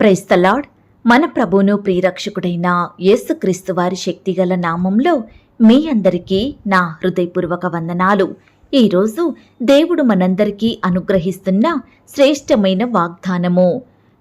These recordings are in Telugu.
ప్రైస్తలాడ్ మన ప్రభును ప్రియరక్షకుడైన యేసుక్రీస్తు వారి శక్తిగల నామంలో మీ అందరికీ నా హృదయపూర్వక వందనాలు. ఈరోజు దేవుడు మనందరికీ అనుగ్రహిస్తున్న శ్రేష్టమైన వాగ్దానము.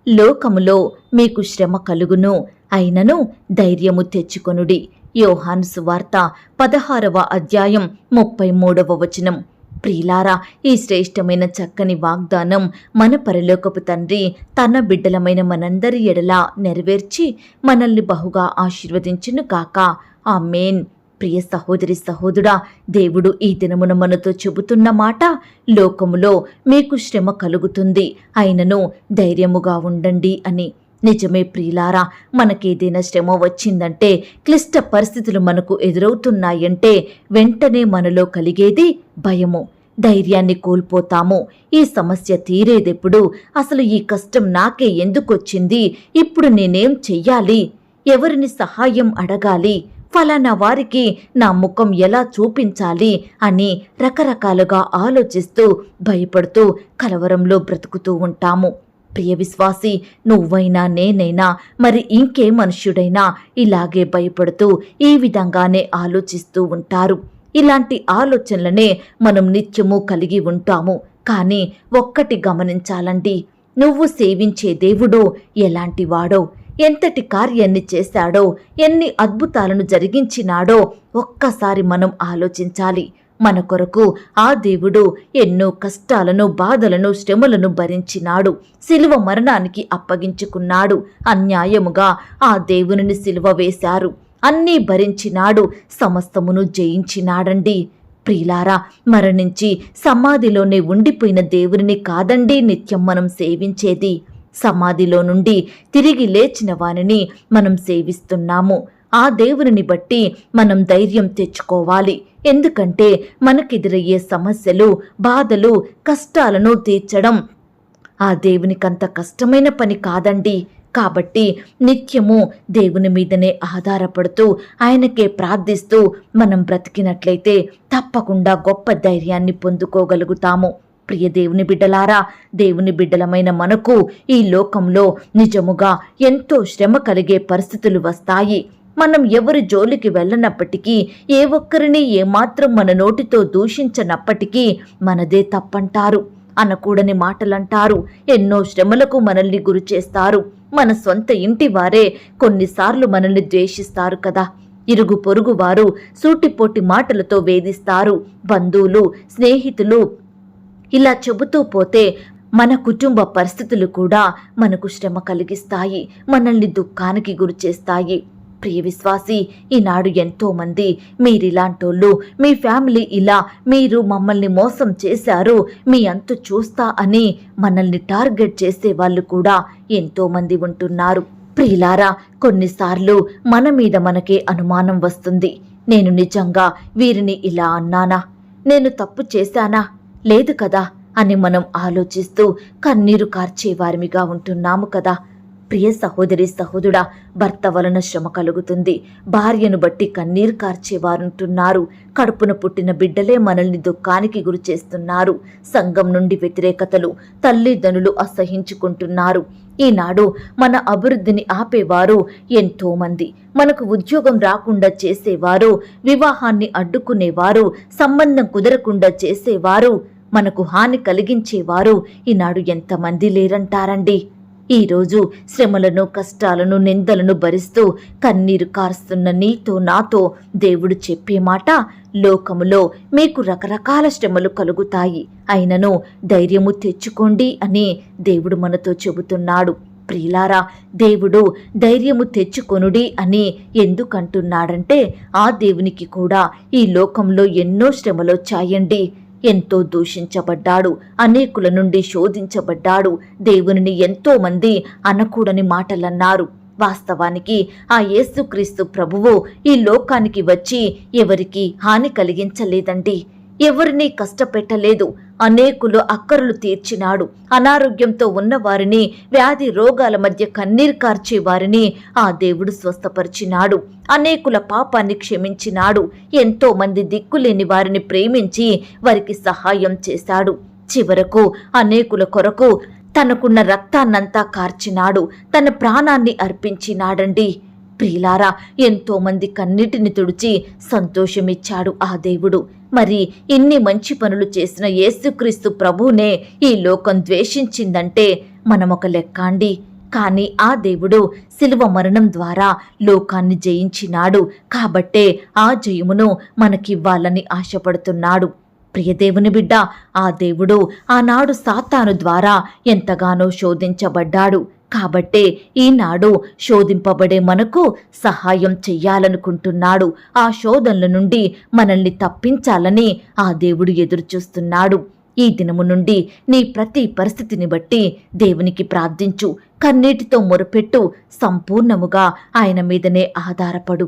లోకములో మీకు శ్రమ కలుగును అయినను ధైర్యము తెచ్చుకొనుడి. యోహాను సువార్త పదహారవ అధ్యాయం ముప్పై మూడవ వచనం. ప్రియులారా ఈ శ్రేష్టమైన చక్కని వాగ్దానం మన పరలోకపు తండ్రి తన బిడ్డలమైన మనందరి ఎడలా నెరవేర్చి మనల్ని బహుగా ఆశీర్వదించును కాక ఆ మేన్ ప్రియ సహోదరి సహోదరుడా దేవుడు ఈ దినమున మనతో చెబుతున్న మాట లోకములో మీకు శ్రమ కలుగుతుంది. అయినను ధైర్యముగా ఉండండి అని నిజమే ప్రియులారా మనకేదైనా శ్రమ వచ్చిందంటే క్లిష్ట పరిస్థితులు మనకు ఎదురవుతున్నాయంటే వెంటనే మనలో కలిగేది భయము. ధైర్యాన్ని కోల్పోతాము. ఈ సమస్య తీరేదెప్పుడు? అసలు ఈ కష్టం నాకే ఎందుకొచ్చింది? ఇప్పుడు నేనేం చెయ్యాలి? ఎవరిని సహాయం అడగాలి? ఫలానా వారికి నా ముఖం ఎలా చూపించాలి? అని రకరకాలుగా ఆలోచిస్తూ భయపడుతూ కలవరంలో బ్రతుకుతూ ఉంటాము. ప్రియ విశ్వాసి నువ్వైనా నేనైనా మరి ఇంకే మనుష్యుడైనా ఇలాగే భయపడుతూ ఈ విధంగానే ఆలోచిస్తూ ఉంటారు. ఇలాంటి ఆలోచనలనే మనం నిత్యము కలిగి ఉంటాము. కానీ ఒక్కటి గమనించాలండి నువ్వు సేవించే దేవుడో ఎలాంటివాడో ఎంతటి కార్యాన్ని చేశాడో ఎన్ని అద్భుతాలను జరిగించినాడో ఒక్కసారి మనం ఆలోచించాలి. మన కొరకు ఆ దేవుడు ఎన్నో కష్టాలను బాధలను శ్రమలను భరించినాడు. శిలువ మరణానికి అప్పగించుకున్నాడు. అన్యాయముగా ఆ దేవునిని శిలువ వేశారు. అన్నీ భరించినాడు. సమస్తమును జయించినాడండి. ప్రియులారా మరణించి సమాధిలోనే ఉండిపోయిన దేవుని కాదండి నిత్యం మనం సేవించేది. సమాధిలో నుండి తిరిగి లేచిన వానిని మనం సేవిస్తున్నాము. ఆ దేవుని బట్టి మనం ధైర్యం తెచ్చుకోవాలి. ఎందుకంటే మనకెదురయ్యే సమస్యలు బాధలు కష్టాలను తీర్చడం ఆ దేవునికంత కష్టమైన పని కాదండి. కాబట్టి నిత్యము దేవుని మీదనే ఆధారపడుతూ ఆయనకే ప్రార్థిస్తూ మనం బ్రతికినట్లయితే తప్పకుండా గొప్ప ధైర్యాన్ని పొందుకోగలుగుతాము. ప్రియ దేవుని బిడ్డలారా దేవుని బిడ్డలమైన మనకు ఈ లోకంలో నిజముగా ఎంతో శ్రమ కలిగే పరిస్థితులు వస్తాయి. మనం ఎవరి జోలికి వెళ్ళనప్పటికీ ఏ ఒక్కరిని ఏమాత్రం మన నోటితో దూషించనప్పటికీ మనదే తప్పంటారు. అనకూడని మాటలంటారు. ఎన్నో శ్రమలకు మనల్ని గురి చేస్తారు. మన సొంత ఇంటి వారే కొన్నిసార్లు మనల్ని ద్వేషిస్తారు కదా. ఇరుగు పొరుగు వారు సూటిపోటి మాటలతో వేధిస్తారు. బంధువులు స్నేహితులు ఇలా చెబుతూ పోతే మన కుటుంబ పరిస్థితులు కూడా మనకు శ్రమ కలిగిస్తాయి. మనల్ని దుఃఖానికి గురిచేస్తాయి ప్రియ విశ్వాసి ఈనాడు ఎంతో మంది మీరిలాంటోళ్ళు మీ ఫ్యామిలీ ఇలా మీరు మమ్మల్ని మోసం చేశారు మీ అంతు చూస్తా అని మనల్ని టార్గెట్ చేసే వాళ్ళు కూడా ఎంతో మంది ఉంటున్నారు. ప్రియులారా కొన్నిసార్లు మన మీద మనకే అనుమానం వస్తుంది. నేను నిజంగా వీరిని ఇలా అన్నానా? నేను తప్పు చేశానా? లేదు కదా అని మనం ఆలోచిస్తూ కన్నీరు కార్చే వారిమిగా ఉంటున్నాము కదా. ప్రియ సహోదరి సహోదుడా భర్త వలన శ్రమ కలుగుతుంది. భార్యను బట్టి కన్నీరు కార్చేవారుంటున్నారు. కడుపున పుట్టిన బిడ్డలే మనల్ని దుఃఖానికి గురి చేస్తున్నారు. సంఘం నుండి వ్యతిరేకతలు తల్లిదండ్రులు అసహించుకుంటున్నారు. ఈనాడు మన అభివృద్ధిని ఆపేవారు ఎంతోమంది. మనకు ఉద్యోగం రాకుండా చేసేవారు వివాహాన్ని అడ్డుకునేవారు సంబంధం కుదరకుండా చేసేవారు మనకు హాని కలిగించేవారు ఈనాడు ఎంతమంది లేరంటారండి? ఈరోజు శ్రమలను కష్టాలను నిందలను భరిస్తూ కన్నీరు కారుస్తున్న నీతో నాతో దేవుడు చెప్పే మాట లోకములో మీకు రకరకాల శ్రమలు కలుగుతాయి. అయినను ధైర్యము తెచ్చుకోండి అని దేవుడు మనతో చెబుతున్నాడు. ప్రియులారా దేవుడు ధైర్యము తెచ్చుకొనుడి అని ఎందుకంటున్నాడంటే ఆ దేవునికి కూడా ఈ లోకంలో ఎన్నో శ్రమలొచ్చాయండి ఎంతో దూషించబడ్డాడు అనేకుల నుండి శోధించబడ్డాడు. దేవునిని ఎంతో మంది అనకూడని మాటలన్నారు. వాస్తవానికి ఆ యేసుక్రీస్తు ప్రభువు ఈ లోకానికి వచ్చి ఎవరికి హాని కలిగించలేదండి. ఎవరినీ కష్టపెట్టలేదు. అనేకులు అక్కరులు తీర్చినాడు. అనారోగ్యంతో ఉన్నవారిని వ్యాధి రోగాల మధ్య కన్నీరు కార్చే వారిని ఆ దేవుడు స్వస్థపరిచినాడు. అనేకుల పాపాన్ని క్షమించినాడు. ఎంతో మంది దిక్కులేని వారిని ప్రేమించి వారికి సహాయం చేశాడు. చివరకు అనేకుల కొరకు తనకున్న రక్తాన్నంతా కార్చినాడు. తన ప్రాణాన్ని అర్పించినాడండి. ప్రియులారా ఎంతో మంది కన్నిటిని తుడిచి సంతోషమిచ్చాడు ఆ దేవుడు. మరి ఇన్ని మంచి పనులు చేసిన యేసుక్రీస్తు ప్రభునే ఈ లోకం ద్వేషించిందంటే మనమొక లెక్క అండి కానీ ఆ దేవుడు శిలువ మరణం ద్వారా లోకాన్ని జయించినాడు. కాబట్టే ఆ జయమును మనకివ్వాలని ఆశపడుతున్నాడు. ప్రియదేవుని బిడ్డ ఆ దేవుడు ఆనాడు సాతాను ద్వారా ఎంతగానో శోధించబడ్డాడు. కాబట్టే ఈనాడు శోధింపబడే మనకు సహాయం చెయ్యాలనుకుంటున్నాడు. ఆ శోధనల నుండి మనల్ని తప్పించాలని ఆ దేవుడు ఎదురుచూస్తున్నాడు. ఈ దినము నుండి నీ ప్రతి పరిస్థితిని బట్టి దేవునికి ప్రార్థించు. కన్నీటితో మొరపెట్టు. సంపూర్ణముగా ఆయన మీదనే ఆధారపడు.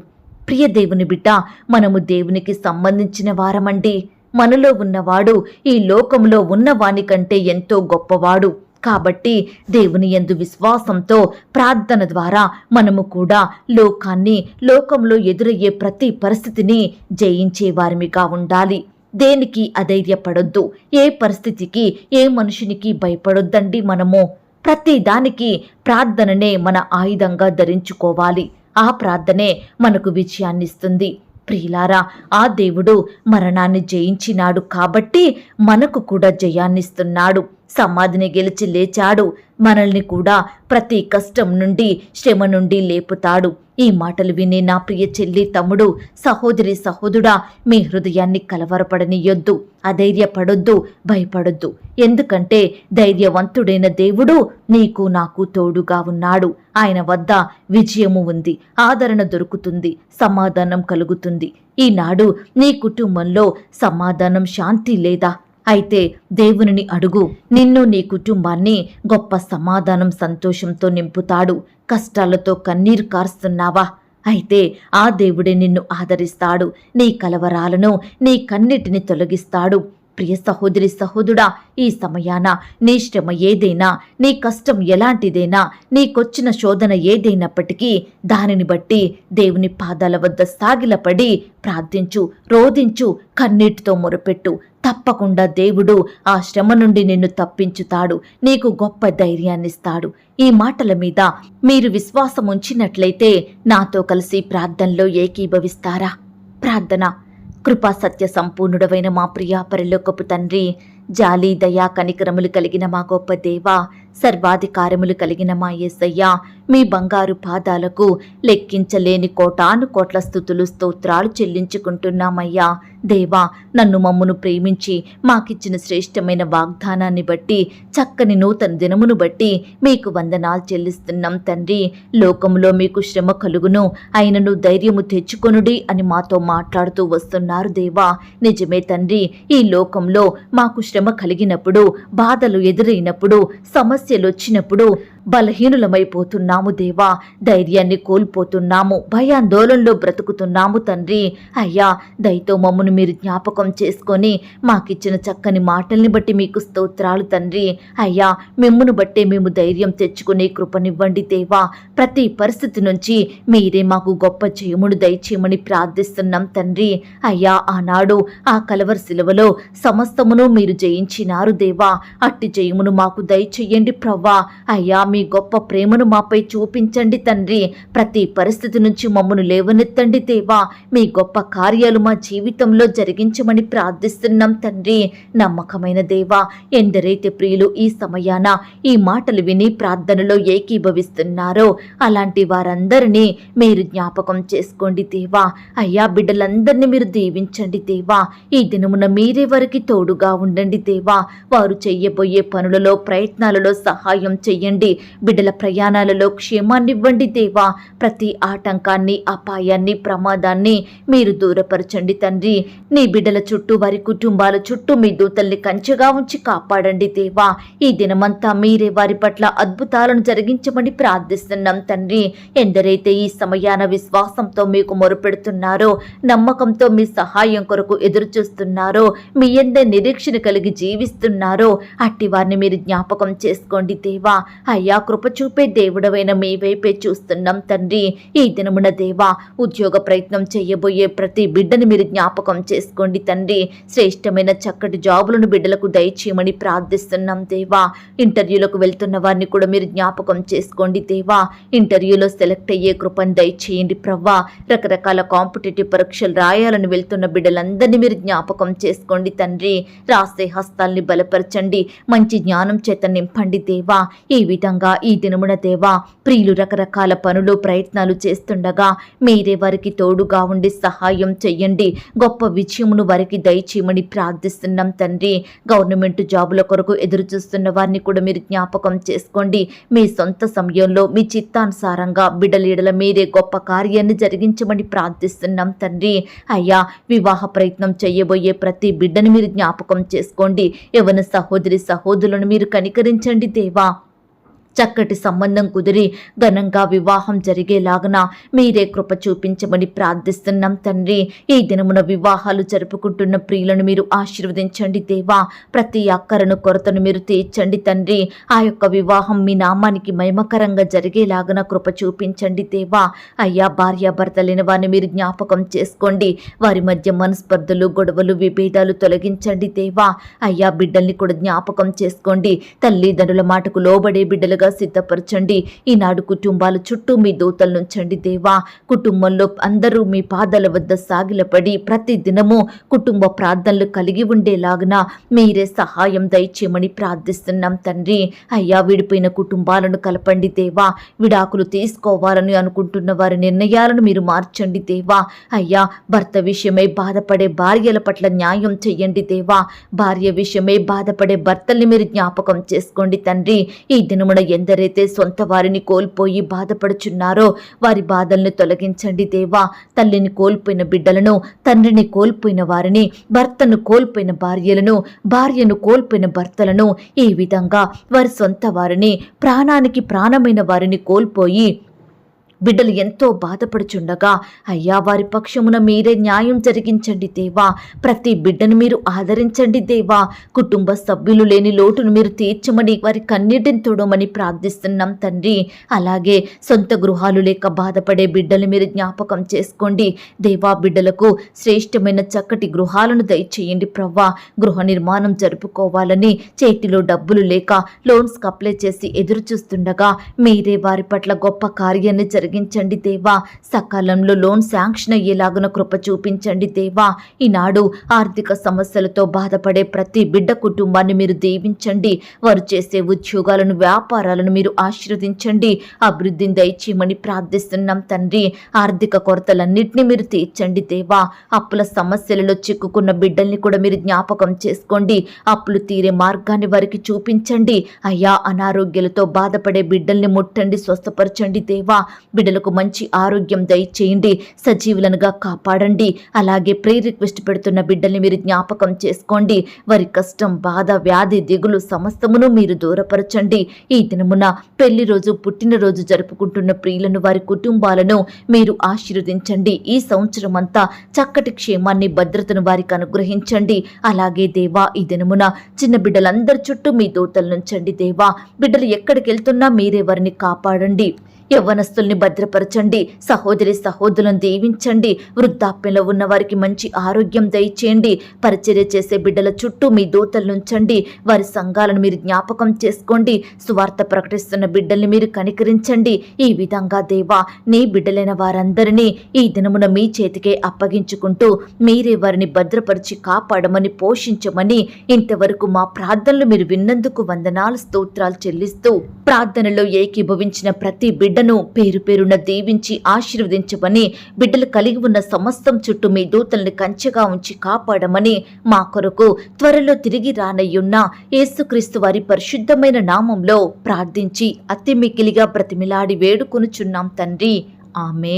ప్రియ దేవుని బిడ్డ మనము దేవునికి సంబంధించిన వారమండి. మనలో ఉన్నవాడు ఈ లోకంలో ఉన్నవాని కంటే ఎంతో గొప్పవాడు. కాబట్టి దేవుని యందు విశ్వాసంతో ప్రార్థన ద్వారా మనము కూడా లోకాన్ని లోకంలో ఎదురయ్యే ప్రతి పరిస్థితిని జయించే వారిమిగా ఉండాలి. దేనికి అధైర్యపడొద్దు? ఏ పరిస్థితికి ఏ మనుషునికి భయపడొద్దండి మనము? ప్రతి దానికి ప్రార్థననే మన ఆయుధంగా ధరించుకోవాలి. ఆ ప్రార్థనే మనకు విజయాన్నిస్తుంది. ప్రియులారా ఆ దేవుడు మరణాన్ని జయించినాడు కాబట్టి మనకు కూడా జయాన్నిస్తున్నాడు. సమాధిని గెలిచి లేచాడు. మనల్ని కూడా ప్రతి కష్టం నుండి శ్రమ నుండి లేపుతాడు. ఈ మాటలు విని నా ప్రియ చెల్లి తమ్ముడు సహోదరి సహోదుడా మీ హృదయాన్ని కలవరపడనియొద్దు. అధైర్యపడొద్దు భయపడొద్దు. ఎందుకంటే ధైర్యవంతుడైన దేవుడు నీకు నాకు తోడుగా ఉన్నాడు. ఆయన వద్ద విజయము ఉంది ఆదరణ దొరుకుతుంది సమాధానం కలుగుతుంది. ఈనాడు నీ కుటుంబంలో సమాధానం శాంతి లేదా? అయితే దేవునిని అడుగు నిన్ను నీ కుటుంబాన్ని గొప్ప సమాధానం సంతోషంతో నింపుతాడు కష్టాలతో కన్నీరు కారుస్తున్నావా? అయితే ఆ దేవుడే నిన్ను ఆదరిస్తాడు నీ కలవరాలను నీ కన్నిటిని తొలగిస్తాడు. ప్రియ సహోదరి సహోదుడా ఈ సమయాన నీ శ్రమ ఏదైనా నీ కష్టం ఎలాంటిదైనా నీకొచ్చిన శోధన ఏదైనప్పటికీ దానిని బట్టి దేవుని పాదాల వద్ద సాగిలపడి ప్రార్థించు రోధించు కన్నీటితో మొరపెట్టు. తప్పకుండా దేవుడు ఆ శ్రమ నుండి నిన్ను తప్పించుతాడు నీకు గొప్ప ధైర్యాన్నిస్తాడు. ఈ మాటల మీద మీరు విశ్వాసం ఉంచినట్లయితే నాతో కలిసి ప్రార్థనలో ఏకీభవిస్తారా? ప్రార్థన. కృపా సత్య సంపూర్ణుడవైన మా ప్రియా పరిలోకపు తండ్రి జాలి దయా కనికరములు కలిగిన మా గొప్ప దేవా సర్వాధికారములు కలిగిన మా యేసయ్య మీ బంగారు పాదాలకు లెక్కించలేని కోటాను కోట్ల స్థుతులు స్తోత్రాలు చెల్లించుకుంటున్నామయ్యా. దేవా నన్ను మమ్మును ప్రేమించి మాకిచ్చిన శ్రేష్టమైన వాగ్దానాన్ని బట్టి చక్కని నూతన దినమును బట్టి మీకు వందనాలు చెల్లిస్తున్నాం తండ్రి. లోకములో మీకు శ్రమ కలుగును ఆయనను ధైర్యము తెచ్చుకొనుడి అని మాతో మాట్లాడుతూ వస్తున్నారు దేవా. నిజమే తండ్రి ఈ లోకంలో మాకు శ్రమ కలిగినప్పుడు బాధలు ఎదురైనప్పుడు సమస్య సమస్యలు వచ్చినప్పుడు బలహీనులమైపోతున్నాము దేవా. ధైర్యాన్ని కోల్పోతున్నాము. భయాందోళనలో బ్రతుకుతున్నాము తండ్రి. అయ్యా దయతో మమ్మను మీరు జ్ఞాపకం చేసుకొని మాకిచ్చిన చక్కని మాటల్ని బట్టి మీకు స్తోత్రాలు తండ్రి. అయ్యా మిమ్మును బట్టే మేము ధైర్యం తెచ్చుకునే కృపనివ్వండి దేవా. ప్రతి పరిస్థితి నుంచి మీరే మాకు గొప్ప జయమును దయచేయమని ప్రార్థిస్తున్నాం తండ్రి. అయ్యా ఆనాడు ఆ కలవర శిలువలో సమస్తమును మీరు జయించినారు దేవా. అట్టి జయమును మాకు దయచేయండి ప్రవ్వా. అయ్యా మీ మీ గొప్ప ప్రేమను మాపై చూపించండి తండ్రి. ప్రతి పరిస్థితి నుంచి మమ్మను లేవనెత్తండి దేవా. మీ గొప్ప కార్యాలు మా జీవితంలో జరిగించమని ప్రార్థిస్తున్నాం తండ్రి. నమ్మకమైన దేవా ఎందరైతే ప్రియులు ఈ సమయాన ఈ మాటలు విని ప్రార్థనలో ఏకీభవిస్తున్నారో అలాంటి వారందరినీ మీరు జ్ఞాపకం చేసుకోండి దేవా. అయ్యా బిడ్డలందరినీ మీరు దీవించండి దేవా. ఈ దినమున మీరే వారికి తోడుగా ఉండండి దేవా. వారు చెయ్యబోయే పనులలో ప్రయత్నాలలో సహాయం చెయ్యండి బిడ్డల ప్రయాణాలలో క్షేమాన్నివ్వండి దేవా. ప్రతి ఆటంకాన్ని అపాయాన్ని ప్రమాదాన్ని మీరు దూరపరచండి తండ్రి. నీ బిడ్డల చుట్టూ వారి కుటుంబాల చుట్టూ మీ దూతల్ని కంచెగా ఉంచి కాపాడండి దేవా. ఈ దినమంతా మీరే వారి పట్ల అద్భుతాలను జరిగించమని ప్రార్థిస్తున్నాం తండ్రి. ఎందరైతే ఈ సమయాన విశ్వాసంతో మీకు మొరుపెడుతున్నారో నమ్మకంతో మీ సహాయం కొరకు ఎదురు చూస్తున్నారో మీ ఎందే నిరీక్షణ కలిగి జీవిస్తున్నారో అట్టి వారిని మీరు జ్ఞాపకం చేసుకోండి దేవా. అయ్యా అయ్యా కృప చూపే దేవుడవైన మీ వైపే చూస్తున్నాం తండ్రి. ఈ దినమున దేవా ఉద్యోగ ప్రయత్నం చేయబోయే ప్రతి బిడ్డని మీరు జ్ఞాపకం చేసుకోండి తండ్రి. శ్రేష్టమైన చక్కటి జాబులను బిడ్డలకు దయచేయమని ప్రార్థిస్తున్నాం దేవా. ఇంటర్వ్యూలకు వెళ్తున్న వారిని కూడా మీరు జ్ఞాపకం చేసుకోండి దేవా. ఇంటర్వ్యూలో సెలెక్ట్ అయ్యే కృపను దయచేయండి ప్రవ్వా. రకరకాల కాంపిటేటివ్ పరీక్షలు రాయాలని వెళ్తున్న బిడ్డలందరినీ మీరు జ్ఞాపకం చేసుకోండి తండ్రి. రాసే హస్తాల్ని బలపరచండి. మంచి జ్ఞానం చేత నింపండి దేవా. ఈ విధంగా ఈ దినమున దేవా ప్రియులు రకరకాల పనులు ప్రయత్నాలు చేస్తుండగా మీరే వారికి తోడుగా ఉండి సహాయం చెయ్యండి. గొప్ప విజయమును వారికి దయచేయమని ప్రార్థిస్తున్నాం తండ్రి. గవర్నమెంట్ జాబుల కొరకు ఎదురు చూస్తున్న వారిని కూడా మీరు జ్ఞాపకం చేసుకోండి. మీ సొంత సమయంలో మీ చిత్తానుసారంగా బిడ్డలీడల మీరే గొప్ప కార్యాన్ని జరిగించమని ప్రార్థిస్తున్నాం తండ్రి. అయ్యా వివాహ ప్రయత్నం చేయబోయే ప్రతి బిడ్డను మీరు జ్ఞాపకం చేసుకోండి. ఎవరి సహోదరి సహోదరులను మీరు కనికరించండి దేవా. చక్కటి సంబంధం కుదిరి ఘనంగా వివాహం జరిగేలాగన మీరే కృప చూపించమని ప్రార్థిస్తున్నాం తండ్రి. ఈ దినమున వివాహాలు జరుపుకుంటున్న ప్రియులను మీరు ఆశీర్వదించండి దేవా. ప్రతి అక్కరను కొరతను మీరు తీర్చండి తండ్రి. ఆ యొక్క వివాహం మీ నామానికి మహిమకరంగా జరిగేలాగన కృప చూపించండి దేవా. అయ్యా భార్యాభర్త లేని వారిని మీరు జ్ఞాపకం చేసుకోండి. వారి మధ్య మనస్పర్ధలు గొడవలు విభేదాలు తొలగించండి దేవా. అయ్యా బిడ్డల్ని కూడా జ్ఞాపకం చేసుకోండి. తల్లిదండ్రుల మాటకు లోబడే బిడ్డలుగా సిద్ధపరచండి. ఈనాడు కుటుంబాల చుట్టూ మీ దూతలు నుంచండి దేవా. కుటుంబంలో అందరూ మీ పాదాల వద్ద సాగిలపడి ప్రతి దినము కుటుంబ ప్రార్థనలు కలిగి ఉండేలాగున మీరే సహాయం దయచేయమని ప్రార్థిస్తున్నాం తండ్రి. అయ్యా విడిపోయిన కుటుంబాలను కలపండి దేవా. విడాకులు తీసుకోవాలని అనుకుంటున్న వారి నిర్ణయాలను మీరు మార్చండి దేవా. అయ్యా భర్త విషయమై బాధపడే భార్యల పట్ల న్యాయం చెయ్యండి దేవా. భార్య విషయమై బాధపడే భర్తల్ని మీరు జ్ఞాపకం చేసుకోండి తండ్రి. ఈ దినమున ఎందరైతే సొంత వారిని కోల్పోయి బాధపడుచున్నారో వారి బాధలను తొలగించండి దేవా. తల్లిని కోల్పోయిన బిడ్డలను తండ్రిని కోల్పోయిన వారిని భర్తను కోల్పోయిన భార్యలను భార్యను కోల్పోయిన భర్తలను ఈ విధంగా వారి సొంత వారిని ప్రాణానికి ప్రాణమైన వారిని కోల్పోయి బిడ్డలు ఎంతో బాధపడుచుండగా అయ్యా వారి పక్షమున మీరే న్యాయం జరిగించండి దేవా. ప్రతి బిడ్డను మీరు ఆదరించండి దేవా. కుటుంబ సభ్యులు లేని లోటును మీరు తీర్చమని వారి కన్నీటిని తోడమని ప్రార్థిస్తున్నాం తండ్రి. అలాగే సొంత గృహాలు లేక బాధపడే బిడ్డలు మీరు జ్ఞాపకం చేసుకోండి. దేవా బిడ్డలకు శ్రేష్టమైన చక్కటి గృహాలను దయచేయండి ప్రవ్వా. గృహ నిర్మాణం జరుపుకోవాలని చేతిలో డబ్బులు లేక లోన్స్కి అప్లై చేసి ఎదురు చూస్తుండగా మీరే వారి పట్ల గొప్ప కార్యాన్ని జరిగించండి దేవా. సకాలంలో లోన్ శాంక్షన్ అయ్యేలాగున కృప చూపించండి దేవా. ఈనాడు ఆర్థిక సమస్యలతో బాధపడే ప్రతి బిడ్డ కుటుంబాన్ని మీరు దీవించండి. వారు చేసే ఉద్యోగాలను వ్యాపారాలను మీరు ఆశీర్వదించండి. అభివృద్ధిని దయచేయమని ప్రార్థిస్తున్నాం తండ్రి. ఆర్థిక కొరతలన్నింటినీ మీరు తీర్చండి దేవా. అప్పుల సమస్యలలో చిక్కుకున్న బిడ్డల్ని కూడా మీరు జ్ఞాపకం చేసుకోండి. అప్పులు తీరే మార్గాన్ని వారికి చూపించండి. అయ్యా అనారోగ్యాలతో బాధపడే బిడ్డల్ని ముట్టండి స్వస్థపరచండి దేవా. బిడ్డలకు మంచి ఆరోగ్యం దయచేయండి సజీవులనుగా కాపాడండి. అలాగే ప్రే రిక్వెస్ట్ పెడుతున్న బిడ్డల్ని మీరు జ్ఞాపకం చేసుకోండి. వారి కష్టం బాధ వ్యాధి దిగులు సమస్తమును మీరు దూరపరచండి. ఈ దినమున పెళ్ళి రోజు పుట్టినరోజు జరుపుకుంటున్న ప్రియులను వారి కుటుంబాలను మీరు ఆశీర్వదించండి. ఈ సంవత్సరం అంతా చక్కటి క్షేమాన్ని భద్రతను వారికి అనుగ్రహించండి. అలాగే దేవా ఈ దినమున చిన్న బిడ్డలందరి చుట్టూ మీ దూతలు నుంచండి దేవా బిడ్డలు ఎక్కడికి వెళ్తున్నా మీరే వారిని కాపాడండి. యవ్వనస్తుల్ని భద్రపరచండి సహోదరి సహోదరులను దీవించండి వృద్ధాప్యంలో ఉన్న వారికి మంచి ఆరోగ్యం దయచేయండి పరిచర్య చేసే బిడ్డల చుట్టూ మీ దూతలుంచండి వారి సంఘాలను మీరు జ్ఞాపకం చేసుకోండి సువార్త ప్రకటిస్తున్న బిడ్డల్ని మీరు కనికరించండి. ఈ విధంగా దేవా నీ బిడ్డలైన వారందరినీ ఈ దినమున మీ చేతికే అప్పగించుకుంటూ మీరే వారిని భద్రపరిచి కాపాడమని పోషించమని ఇంతవరకు మా ప్రార్థనలు మీరు విన్నందుకు వందనాలు స్తోత్రాలు చెల్లిస్తూ ప్రార్థనలో ఏకీభవించిన ప్రతి బిడ్డ బిడ్డను పేరు పేరున దీవించి ఆశీర్వదించమని బిడ్డలు కలిగి ఉన్న సమస్తం చుట్టూ మీ దూతల్ని కంచెగా ఉంచి కాపాడమని మా కొరకు త్వరలో తిరిగి రానయ్యున్న యేసుక్రీస్తు వారి పరిశుద్ధమైన నామంలో ప్రార్థించి అతిమిక్కిలిగా బ్రతిమిలాడి వేడుకొనుచున్నాం తండ్రి. ఆమె